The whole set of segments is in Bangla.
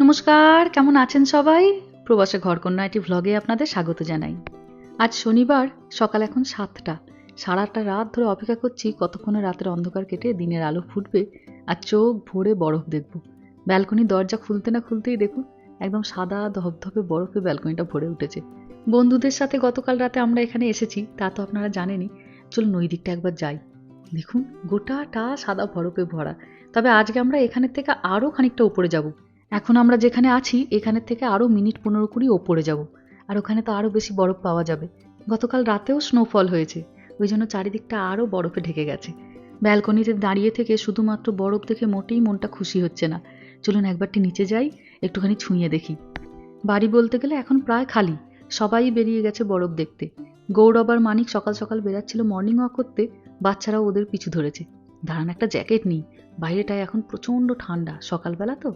নমস্কার, কেমন আছেন সবাই? প্রবাসে ঘরকন্যা একটি ভ্লগে আপনাদের স্বাগত জানাই। আজ শনিবার, সকাল এখন সাতটা। সারাটা রাত ধরে অপেক্ষা করছি কতক্ষণে রাতের অন্ধকার কেটে দিনের আলো ফুটবে আর চোখ ভরে বরফ দেখব। ব্যালকনি দরজা খুলতে না খুলতেই দেখুন, একদম সাদা ধবধবে বরফে ব্যালকনিটা ভরে উঠেছে। বন্ধুদের সাথে গতকাল রাতে আমরা এখানে এসেছি, তা তো আপনারা জানেনই। চলুন ওই দিকটা একবার যাই। দেখুন গোটাটা সাদা বরফে ভরা। তবে আজকে আমরা এখানের থেকে আরও খানিকটা উপরে যাব। এখন আমরা যেখানে আছি এখানের থেকে আরও মিনিট পনেরো কুড়ি ওপরে যাব। আর ওখানে তো আরও বেশি বরফ পাওয়া যাবে। গতকাল রাতেও স্নোফল হয়েছে। ওই জন্য চারিদিকটা আরও বরফে ঢেকে গেছে। ব্যালকনিতে দাঁড়িয়ে থেকে শুধুমাত্র বরফ দেখে মোটেই মনটা খুশি হচ্ছে না। চলুন একবারটি নিচে যাই, একটুখানি ছুঁয়ে দেখি। বাড়ি বলতে গেলে এখন প্রায় খালি। সবাই বেরিয়ে গেছে বরফ দেখতে। গৌরব আর মানিক সকাল সকাল বেরাচ্ছিল মর্নিং ওয়াক করতে। বাচ্চারাও ওদের পিছু ধরেছে। দাঁড়ান, একটা জ্যাকেট নিই। বাইরেটায় এখন প্রচণ্ড ঠান্ডা। সকালবেলা তো?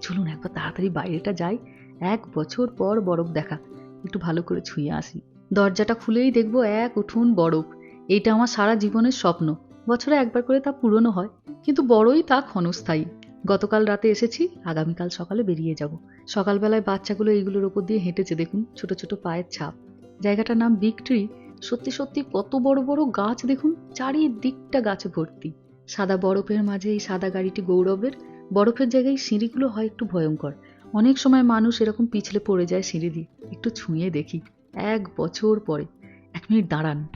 চলুন একবার তাড়াতাড়ি বাইরেটা যাই। এক বছর পর বরফ দেখা। একটু ভালো করে ছুঁয়ে আসি। দরজাটা খুলেই দেখব এক উঠুন বরফ। এইটা আমার সারা জীবনের স্বপ্ন। বছরে একবার করে তা পূরণও হয়। কিন্তু বড়ই তা ক্ষণস্থায়ী। গতকাল রাতে এসেছি, আগামীকাল সকালে বেরিয়ে যাব। সকালবেলায় বাচ্চাগুলো এইগুলোর ওপর দিয়ে হেঁটেছে, দেখুন, ছোট ছোট পায়ের ছাপ। জায়গাটার নাম বিগ ট্রি। সত্যি সত্যি কত বড় বড় গাছ দেখুন, চারিদিকটা গাছে ভর্তি। সাদা বরফের মাঝে এই সাদা গাড়িটি গৌরবের, বরফের জায়গায় সিঁড়িগুলো হয় একটু ভয়ঙ্কর। অনেক সময় মানুষ এরকম পিছলে পড়ে যায় সিঁড়ি দিয়ে, একটু ছুঁয়ে দেখি, এক বছর পরে। এক মিনিট দাঁড়ান।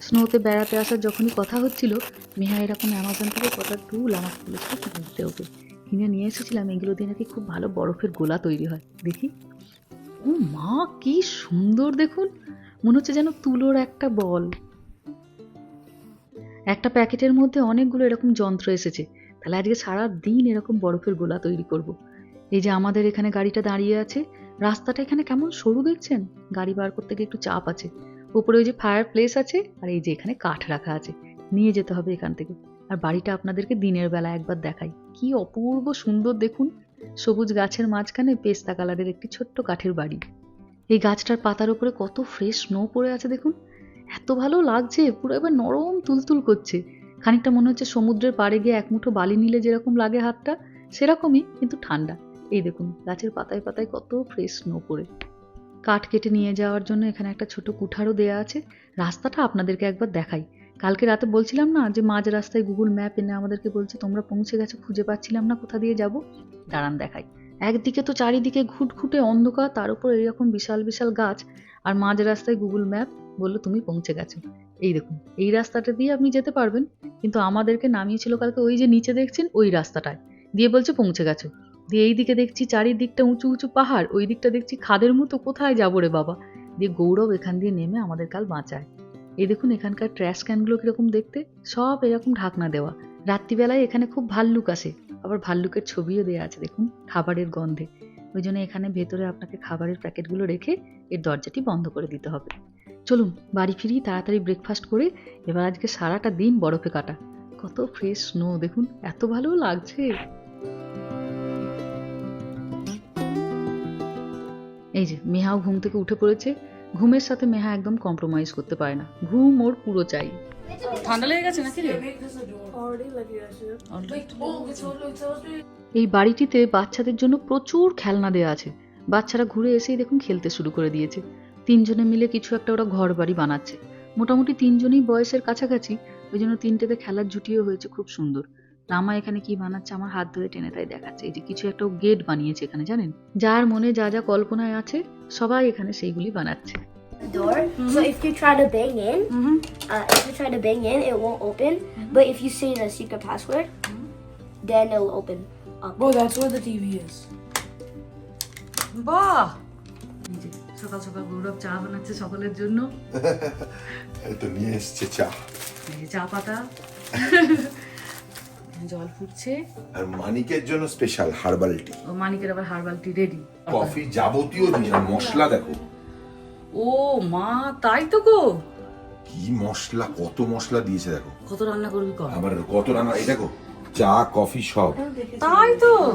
স্নোতে বেড়াতে আসার যখনই কথা হচ্ছিল মেহা এরকম অ্যামাজন থেকে কটা টুল আমাকে বলেছিল কিনতে ওকে কিনে নিয়ে এসেছিলাম, এগুলো দিয়ে নাকি খুব ভালো বরফের গোলা তৈরি হয়। দেখি। ও মা, কি সুন্দর দেখুন। মনে হচ্ছে যেন তুলোর একটা বল। একটা প্যাকেটের মধ্যে অনেকগুলো এরকম যন্ত্র এসেছে। তাহলে আজকে সারা দিন এরকম বরফের গোলা তৈরি করব। এই যে আমাদের এখানে গাড়িটা দাঁড়িয়ে আছে, রাস্তাটা এখানে কেমন সরু দেখছেন? গাড়ি বার করতে গিয়ে একটু চাপ আছে। উপরে ওই যে ফায়ার প্লেস আছে, আর এই যে এখানে কাঠ রাখা আছে। নিয়ে যেতে হবে এখান থেকে। আর বাড়িটা আপনাদেরকে দিনের বেলা একবার দেখাই। কি অপূর্ব সুন্দর দেখুন। সবুজ গাছের মাঝখানে পেস্তা কালারের একটি ছোট্ট কাঠের বাড়ি। এই গাছটার পাতার উপরে কত ফ্রেশ স্নো পড়ে আছে দেখুন। এত ভালো লাগছে, পুরো এবার নরম তুলতুল করছে। খানিকটা মনে হচ্ছে সমুদ্রের পাড়ে গিয়ে এক মুঠো বালি নিলে যেরকম লাগে হাতটা, সেরকমই কিন্তু ঠান্ডা। এই দেখুন, গাছের পাতায় পাতায় কত ফ্রেশ স্নো পড়ে। কাঠ কেটে নিয়ে যাওয়ার জন্য এখানে একটা ছোট কুঠারও দেয়া আছে। রাস্তাটা আপনাদেরকে একবার দেখাই। কালকে রাতে বলছিলাম না যে মাঝ রাস্তায় গুগল ম্যাপ এনে আমাদেরকে বলছে, তোমরা পৌঁছে গেছো, খুঁজে পাচ্ছিলাম না, কোথা দিয়ে যাব? দাঁড়ান দেখাই। একদিকে তো চারিদিকে ঘুটঘুটে অন্ধকার, তার উপর এইরকম বিশাল বিশাল গাছ, আর মাঝ রাস্তায় গুগল ম্যাপ বলল তুমি পৌঁছে গেছো। এই দেখুন, এই রাস্তাটা দিয়ে আপনি যেতে পারবেন, কিন্তু আমাদেরকে নামিয়েছিল কালকে ওই যে নিচে দেখছেন, ওই রাস্তাটায়। দিয়ে বলছে পৌঁছে গেছো। দিয়ে এই দিকে দেখছি চারিদিকটা উঁচু উঁচু পাহাড়, ওই দিকটা দেখছি খাদের মতো, কোথায় যাব রে বাবা? দিয়ে গৌরব এখান দিয়ে নেমে আমাদের কাল বাঁচায়। এই দেখুন এখানকার ট্র্যাশ ক্যানগুলো কীরকম দেখতে, সব এরকম ঢাকনা দেওয়া। রাত্রিবেলায় এখানে খুব ভাল্লুক আসে। আবার ভাল্লুকের ছবিও দেওয়া আছে, দেখুন, খাবারের গন্ধে। ওই জন্য এখানে ভেতরে আপনাকে খাবারের প্যাকেটগুলো রেখে এর দরজাটি বন্ধ করে দিতে হবে। চলুন, বাড়ি ফিরি, তাড়াতাড়ি ব্রেকফাস্ট করে, এবার আজকে সারাটা দিন বরফে কাটা। কত ফ্রেশ স্নো দেখুন, এত ভালো লাগছে। এই যে, মেহাও ঘুম থেকে উঠে পড়েছে। ঘুমের সাথে মেহা একদম কম্প্রোমাইজ করতে পারে না। ঘুম ওর পুরো চাই। এই বাড়িটিতে বাচ্চাদের জন্য প্রচুর খেলনা দেওয়া আছে। বাচ্চারা ঘুরে এসেই দেখুন খেলতে শুরু করে দিয়েছে। তিনজনে মিলে কিছু একটা ওরা ঘর বাড়ি বানাচ্ছে। মোটামুটি তিনজনই বয়সের কাছাকাছি, ওই জন্য তিনটেতে খেলার জুটিও হয়েছে খুব সুন্দর। রামা এখানে কি বানাচ্ছে আমার হাত ধরে টেনে তাই দেখাচ্ছে। এই যে কিছু একটা গেট বানিয়েছে এখানে, জানেন? যার মনে যা যা কল্পনায় আছে, সবাই এখানে সেইগুলি বানাচ্ছে। The door. So if you try to bang in, mm -hmm. uh, if you try to bang in, it won't open. Mm -hmm. But if you say the secret password, then it'll open up. Bro, that's where the TV is. যে সকাল সকাল গৌরব চা বানাচ্ছে সকলের জন্য তো নিয়ে এসছে চা চা পাতা জল ফুটছে আর মানিকের জন্য স্পেশাল হার্বাল টি মানিকের আবার হারবালটি রেডি কফি যাবতীয় মশলা দেখো ও মা তাই তো গো। কি মশলা কত মশলা দিয়েছে দেখো। কত রান্না করবি কর। আবার কত রান্না এই দেখো চা কফি সব। তাই তো।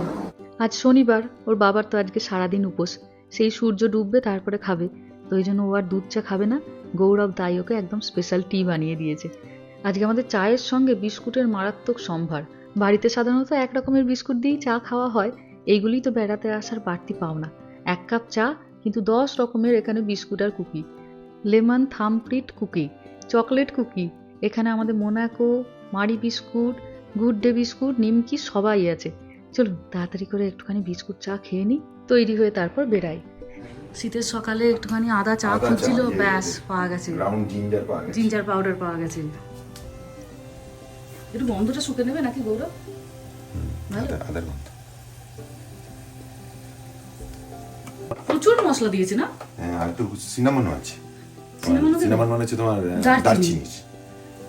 আজ শনিবার ওর বাবার তো আজকে সারাদিন উপোস। সেই সূর্য ডুববে তারপরে খাবে। তো ওই জন্য ও আর দুধ চা খাবে না। গৌরব তাই ওকে একদম স্পেশাল টি বানিয়ে দিয়েছে। আজকে আমাদের চায়ের সঙ্গে বিস্কুটের মারাত্মক সম্ভার। বাড়িতে সাধারণত এক রকমের বিস্কুট দিয়েই চা খাওয়া হয়। এইগুলিই তো বেড়াতে আসার বাড়তি পাওনা। এক কাপ চা কিন্তু দশ রকমের এখানে বিস্কুট আর cookie. Lemon thumbprint cookie chocolate cookie এখানে আমাদের Monaco Marie biscuit Good Day biscuit নিমকি সবাই আছে। চলুন তাড়াতাড়ি করে একটুখানি বিস্কুট চা খেয়ে নিই তৈরি হয়ে তারপর বেরাই। শীতের সকালে একটুখানি আদা চা খুঁজছিল ব্যাস পাওয়া গেছে। জিঞ্জার পাওয়া গেছে। জিঞ্জার পাউডার পাওয়া গেছে। একটু গন্ধটা শুকে নেবে নাকি গৌরব? ভালো? আদার গন্ধ। প্রচুর মশলা দিয়েছে না? হ্যাঁ আর একটু সিনামনও আছে? সিনামন মানে হচ্ছে তোমার দারচিনি।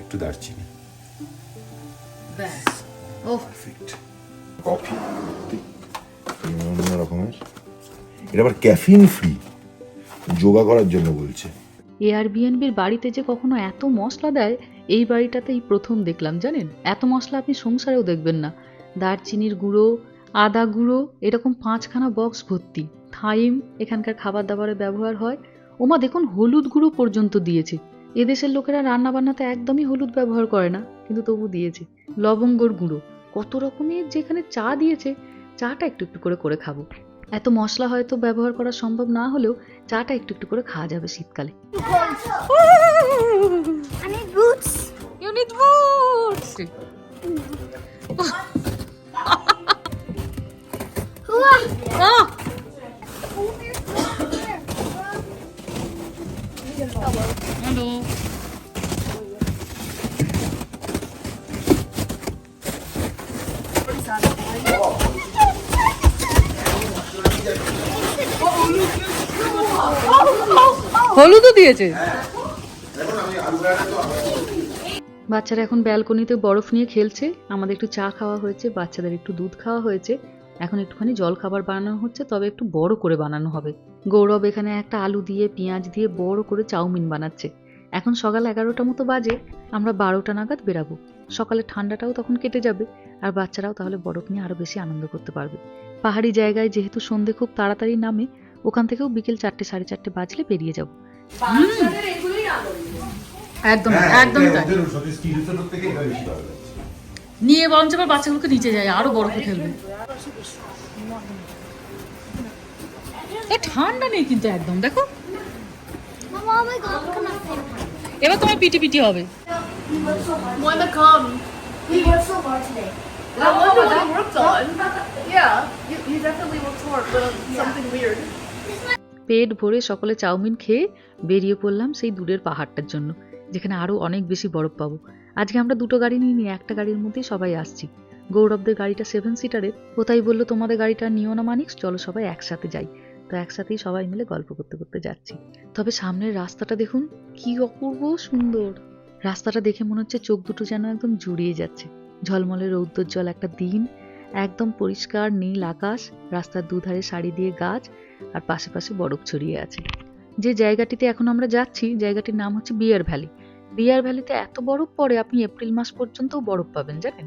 একটু দারচিনি। ব্যাস। পারফেক্ট কফি অন্য রকমের। এটা আবার ক্যাফিন ফ্রি যোগা করার জন্য বলছে। এয়ারবিএনবির বাড়িতে যে কখনো এত মশলা দেয় এই বাড়িটাতেই প্রথম দেখলাম জানেন? এত মশলা আপনি সংসারেও দেখবেন না। দারচিনির গুঁড়ো আদা গুঁড়ো এরকম পাঁচখানা বক্স ভর্তি। থাইম এখানকার খাবার দাবারে ব্যবহার হয়। ওমা দেখুন হলুদ গুঁড়ো পর্যন্ত দিয়েছে। এদেশের লোকেরা রান্না বান্নাতে একদমই হলুদ ব্যবহার করে না কিন্তু তবু দিয়েছে। লবঙ্গর গুঁড়ো। কত রকমের যেখানে চা দিয়েছে চাটা একটু একটু করে করে খাব। এত মশলা হয়তো ব্যবহার করা সম্ভব না হলেও চাটা একটু একটু করে খাওয়া যাবে শীতকালে। I Hello. হলুদও দিয়েছে। বাচ্চারা এখন ব্যালকনিতে বরফ নিয়ে খেলছে। আমাদের একটু চা খাওয়া হয়েছে বাচ্চাদের একটু দুধ খাওয়া হয়েছে। এখন একটুখানি জল খাবার বানানো হচ্ছে তবে একটু বড় করে বানানো হবে। গৌরব এখানে একটা আলু দিয়ে পেঁয়াজ দিয়ে বড় করে চাউমিন বানাচ্ছে। এখন সকাল এগারোটা মতো বাজে আমরা বারোটা নাগাদ বেরাবো। সকালে ঠান্ডাটাও তখন কেটে যাবে আর বাচ্চারাও তাহলে বরফ নিয়ে আরও বেশি আনন্দ করতে পারবে। পাহাড়ি জায়গায় যেহেতু সন্ধে খুব তাড়াতাড়ি নামে ওখান থেকেও বিকেল চারটে সাড়ে চারটে বাজলে বেরিয়ে যাব। একদম একদম নিয়ে বরঞ্চ বাচ্চাগুলোকে নিচে যায় আরও বরফে খেলবে এ ঠান্ডা নেই কিন্তু একদম দেখো. এবার তোমার পিটি পিটি হবে Wanna come? We worked so hard today. I wonder what you worked on. Yeah, you, you definitely worked hard, but something weird. পেট ভরে সকলে চাউমিন খেয়ে বেরিয়ে পড়লাম সেই দূরের পাহাড়টার জন্য যেখানে আরও অনেক বেশি বরফ পাবো আজকে আমরা দুটো গাড়ি নিয়ে নিয়ে একটা গাড়ির মধ্যেই সবাই আসছি গৌরবদের গাড়িটা সেভেন সিটারের ও তাই বলল তোমাদের গাড়িটা নিও না মানিক চলো সবাই একসাথে যাই তো একসাথেই সবাই মিলে গল্প করতে করতে যাচ্ছি। তবে সামনের রাস্তাটা দেখুন, কি অপূর্ব সুন্দর। রাস্তাটা দেখে মনে হচ্ছে চোখ দুটো যেন একদম জুড়িয়ে যাচ্ছে। ঝলমলে রৌদ্রোজ্জ্বল একটা দিন, একদম পরিষ্কার নীল আকাশ, রাস্তার দুধারে সারি দিয়ে গাছ, আর পাশে পাশে বরফ ছড়িয়ে আছে। যে জায়গাটিতে এখন আমরা যাচ্ছি, জায়গাটির নাম হচ্ছে বিয়ার ভ্যালি। বিয়ার ভ্যালিতে এত বরফ পড়ে, আপনি এপ্রিল মাস পর্যন্তও বরফ পাবেন, জানেন?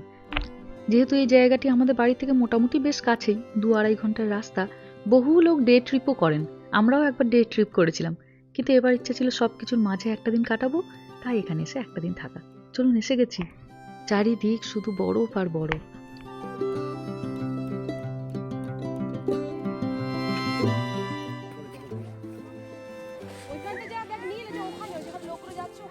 যেহেতু এই জায়গাটি আমাদের বাড়ি থেকে মোটামুটি বেশ কাছেই, দু আড়াই ঘণ্টার রাস্তা বহু লোক ডে ট্রিপও করেন আমরাও একবার ডে ট্রিপ করেছিলাম কিন্তু এবার ইচ্ছা ছিল সব কিছুর মাঝে একটা দিন কাটাবো তাই এখানে এসে একটা দিন থাকা চলুন এসে গেছি চারিদিক শুধু বরফ আর বরফ ওইখানটা যা দেখ নিয়ে ওখানে লোকরা যাচ্ছে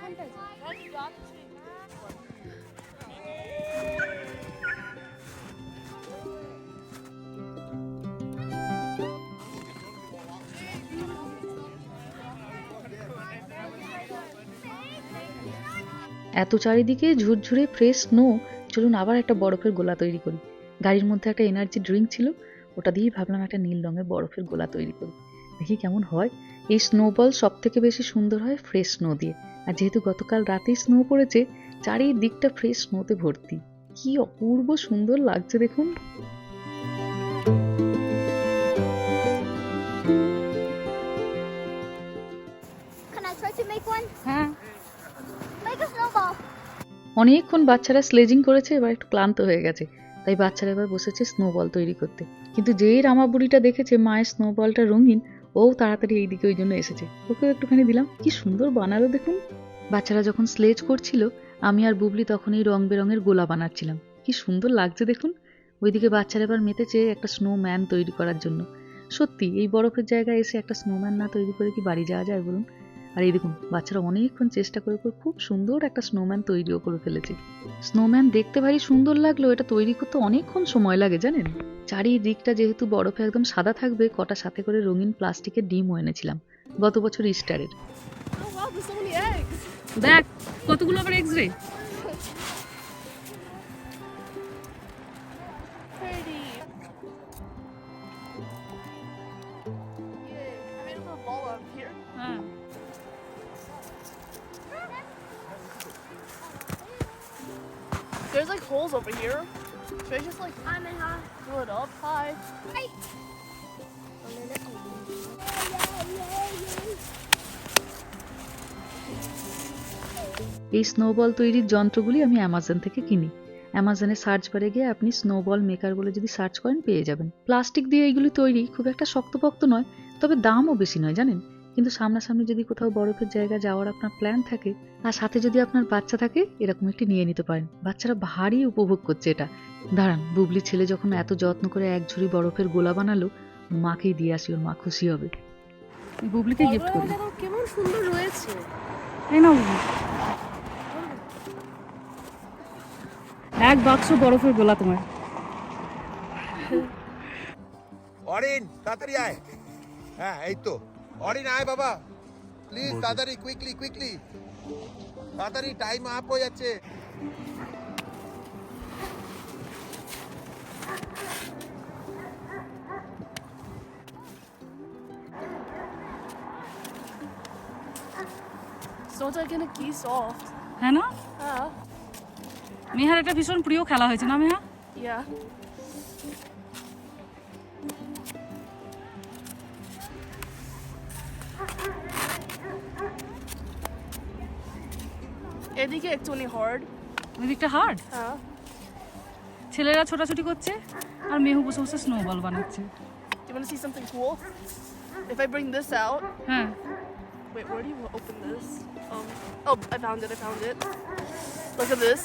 এত চারিদিকে ঝুরঝুরে ফ্রেশ স্নো চলুন আবার একটা বরফের গোলা তৈরি করি। গাড়ির মধ্যে একটা এনার্জি ড্রিঙ্ক ছিল, ওটা দিয়েই ভাবলাম একটা নীল রঙের বরফের গোলা তৈরি করি। দেখি কেমন হয়। এই স্নোবল সব থেকে বেশি সুন্দর হয় ফ্রেশ স্নো দিয়ে। আর যেহেতু গতকাল রাতেই স্নো পড়েছে, চারিদিকটা ফ্রেশ স্নোতে ভর্তি। কি অপূর্ব সুন্দর লাগছে দেখুন। অনেকক্ষণ বাচ্চারা স্লেজিং করেছে, এবার একটু ক্লান্ত হয়ে গেছে। তাই বাচ্চারা এবার বসেছে স্নোবল তৈরি করতে। কিন্তু যেই রামাবুড়িটা দেখেছে, মায়ের স্নোবলটা রঙিন, ও তাড়াতাড়ি এইদিকে ওই জন্য এসেছে। ওকেও একটুখানি দিলাম। কি সুন্দর বানালো দেখুন। বাচ্চারা যখন স্লেজ করছিল, আমি আর বুবলি তখন এই রং বেরঙের গোলা বানাচ্ছিলাম। কি সুন্দর লাগছে দেখুন। ওইদিকে বাচ্চারা এবার মেতেছে একটা স্নোম্যান তৈরি করার জন্য। সত্যি, এই বরফের জায়গায় এসে একটা স্নোম্যান না তৈরি করে কি বাড়ি যাওয়া যায় বলুন? আর এই দেখুন বাচ্চারা অনেকক্ষণ চেষ্টা করে করে খুব সুন্দর একটা স্নোম্যান তৈরিও করে ফেলেছে। স্নোম্যান দেখতে ভারী সুন্দর লাগল এটা তৈরি করতে অনেকক্ষণ সময় লাগে জানেন? চারিদিকটা যেহেতু বরফে একদম সাদা থাকবে কটা সাথে করে রঙিন প্লাস্টিকের ডিমও এনেছিলাম। গত বছর ইস্টারের Oh. দেখ কতগুলো আবার X ray? Holes over here. Should I just like I'm in high. fill it up? Hi. Hi. এই স্নোবল তৈরির যন্ত্রগুলি আমি অ্যামাজন থেকে কিনি অ্যামাজনে সার্চ বারে গিয়ে আপনি স্নোবল মেকার বলে যদি সার্চ করেন পেয়ে যাবেন প্লাস্টিক দিয়ে এইগুলি তৈরি খুব একটা শক্তপোক্ত নয় তবে দামও বেশি নয় জানেন কিন্তু সামনাসামনি যদি কোথাও বরফের জায়গা যাওয়ার আপনার প্ল্যান থাকে আর সাথে যদি আপনার বাচ্চা থাকে এরকম একটি নিয়ে নিতে পারেন। বাচ্চারা ভারী উপভোগ করছে এটা। দাঁড়ান বুবলি ছেলে যখন এত যত্ন করে এক ঝুড়ি বরফের গোলা বানালো মাকেই দিয়ে আসি ওর মা খুশি হবে। বুবলিকে গিফট করি। কেমন সুন্দর রয়েছে। এই নাও এক বাক্স বরফের গোলা তোমার। অরিন তাড়াতাড়ি আয়। হ্যাঁ এই তো। অরিন আয় বাবা। প্লিজ তাড়াতাড়ি কুইকলি কুইকলি তাড়াতাড়ি টাইম আপ হয়ে যাচ্ছে। Snowটা এখানে কি সফট হ্যাঁ না? হ্যাঁ। মেহার এটা ভীষণ প্রিয় খেলা হয়েছে না মেহা? ইয়া এদিকে একটুখানি হার্ড ওই দিকটা হার্ড হ্যাঁ ছেলেরা ছোটাছুটি করছে আর মেহু বসে বসে স্নোবল বানাচ্ছে You want to see something cool? If I bring this out, হ্যাঁ wait, where do you open this? Um, oh, I found it. I found it. Look at this.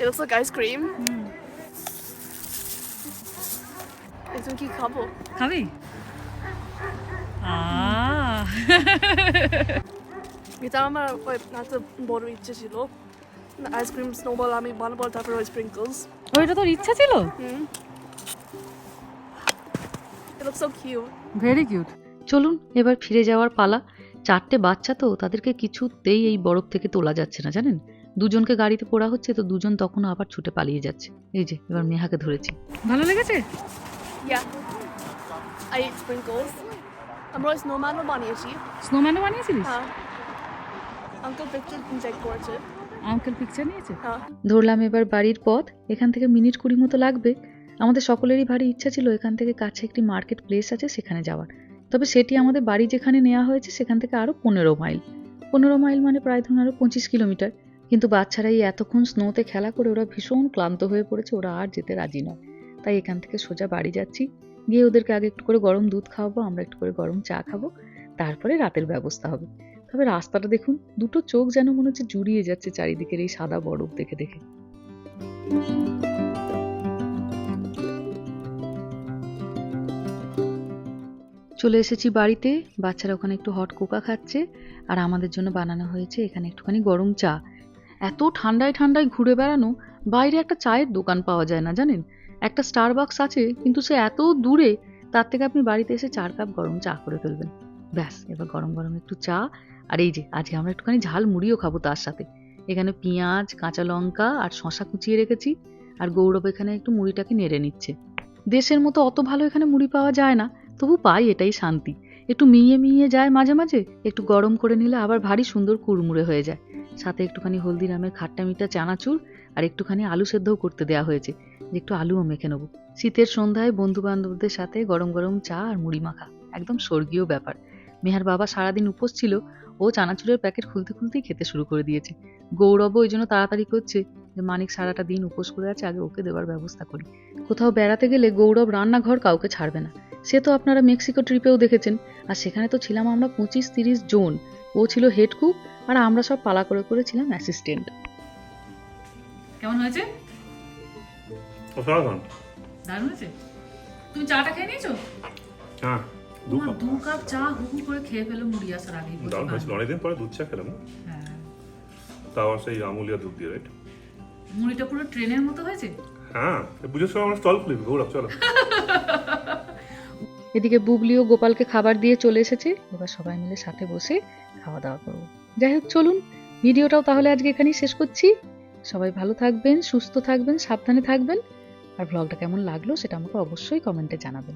It looks like ice cream. It's a cute couple. খাবি আহ এটা আমার ওই একটা বড় ইচ্ছে ছিল আইসক্রিম স্নোবল আমি বানাবো তারপরে ওই স্প্রিঙ্কলস ওইটা তোর ইচ্ছা ছিল হুম It looks so cute. Very cute চলুন এবার ফিরে যাওয়ার পালা। চারটে বাচ্চা তো তাদেরকে কিছুতেই এই বরফ থেকে তোলা যাচ্ছে না জানেন? দুজনকে গাড়িতে পড়া হচ্ছে তো দুজন তখনও আবার ছুটে পালিয়ে যাচ্ছে। এই যে এবার মেহাকে ধরেছি। ভালো লেগেছে? আমরা স্নোম্যানও বানিয়েছি। স্নোম্যানও বানিয়েছিলিস? হ্যাঁ। আঙ্কেল পিকচার চেক করেছে। আঙ্কেল পিকচার নিয়েছে? হ্যাঁ। ধরলাম এবার বাড়ির পথ এখান থেকে মিনিট কুড়ি মতো লাগবে। আমাদের সকলেরই ভারী ইচ্ছা ছিল এখান থেকে কাছে একটি মার্কেট প্লেস আছে সেখানে যাওয়ার। তবে সেটি আমাদের বাড়ি যেখানে নেওয়া হয়েছে সেখান থেকে আরও পনেরো মাইল। পনেরো মাইল মানে প্রায় ধরুন আরও পঁচিশ কিলোমিটার। কিন্তু বাচ্চারা এই এতক্ষণ স্নোতে খেলা করে ওরা ভীষণ ক্লান্ত হয়ে পড়েছে ওরা আর যেতে রাজি নয়। তাই এখান থেকে সোজা বাড়ি যাচ্ছি। গিয়ে ওদেরকে আগে একটু করে গরম দুধ খাওয়াবো আমরা একটু করে গরম চা খাব। তারপরে রাতের ব্যবস্থা হবে। তবে রাস্তাটা দেখুন, দুটো চোখ যেন মনে হচ্ছে জুড়িয়ে যাচ্ছে চারিদিকের এই সাদা বরফ দেখে দেখে। চলে এসেছি বাড়িতে, বাচ্চারা ওখানে একটু হট কোকা খাচ্ছে, আর আমাদের জন্য বানানো হয়েছে এখানে একটুখানি গরম চা। এত ঠান্ডায় ঠান্ডায় ঘুরে বেড়ানো, বাইরে একটা চায়ের দোকান পাওয়া যায় না, জানেন? একটা স্টারবাক্স আছে, কিন্তু সে এত দূরে, তার থেকে আপনি বাড়িতে এসে চার কাপ গরম চা করে ফেলবেন। ব্যাস, এবার গরম গরম একটু চা আর এই যে, আজকে আমরা একটুখানি ঝাল মুড়িও খাব তার সাথে। এখানে পেঁয়াজ, কাঁচা লঙ্কা আর শশা কুচিয়ে রেখেছি আর গৌরব এখানে একটু মুড়িটাকে নেড়ে নিচ্ছে। দেশের মতো অত ভালো এখানে মুড়ি পাওয়া যায় না, তবু পাই এটাই শান্তি। একটু মিয়ে মিয়ে যায় মাঝে মাঝে, একটু গরম করে নিলে আবার ভারী সুন্দর কুড়মুড়ে হয়ে যায়। সাথে একটুখানি হলদিরামের খাট্টা মিঠা চানাচুর আর একটুখানি আলু সেদ্ধও করতে দেওয়া হয়েছে। যে একটু আলুও মেখে নেব। শীতের সন্ধ্যায় বন্ধু বান্ধবদের সাথে গরম গরম চা আর মুড়ি মাখা। একদম স্বর্গীয় ব্যাপার। মেহার বাবা সারাদিন উপোস ছিল ও চানাচুরের প্যাকেট খুলতে খুলতেই খেতে শুরু করে দিয়েছে। গৌরবও ওই জন্য তাড়াতাড়ি করছে যে মানিক সারাটা দিন উপোস করে আছে আগে ওকে দেওয়ার ব্যবস্থা করি। কোথাও বেড়াতে গেলে গৌরব রান্নাঘর কাউকে ছাড়বে না। সে তো আপনারা মেক্সিকো ট্রিপেও দেখেছেন আর সেখানে তো ছিলাম আমরা পঁচিশ তিরিশ জন। ও ছিল হেড কুক আর আমরা সব পালা করে করেছিলাম অ্যাসিস্ট্যান্ট। কেমন হয়েছে? অসাধারণ। দারুণ হয়েছে? তুমি চাটা খেয়ে নিয়েছো? হ্যাঁ। দু কাপ। দু কাপ চা হুহু করে খেয়ে ফেলো মুড়ি আসার আগেই দারুণ হয়েছিল অনেকদিন পরে দুধ চা খেলাম। হ্যাঁ। তাও সেই আমুলিয়া দুধ দিয়ে রাইট মুড়িটা পুরো ট্রেনের মতো হয়েছে? হ্যাঁ পুজোর সময় আমরা স্টল খুলি গৌরব চলো। এদিকে বুবলি ও গোপালকে খাবার দিয়ে চলে এসেছে। এবার সবাই মিলে সাথে বসে খাওয়া দাওয়া করব। যাই হোক চলুন ভিডিওটাও তাহলে আজকে এখানেই শেষ করছি। সবাই ভালো থাকবেন সুস্থ থাকবেন সাবধানে থাকবেন। আর ব্লগটা কেমন লাগল সেটা আমাকে অবশ্যই কমেন্টে জানাবেন।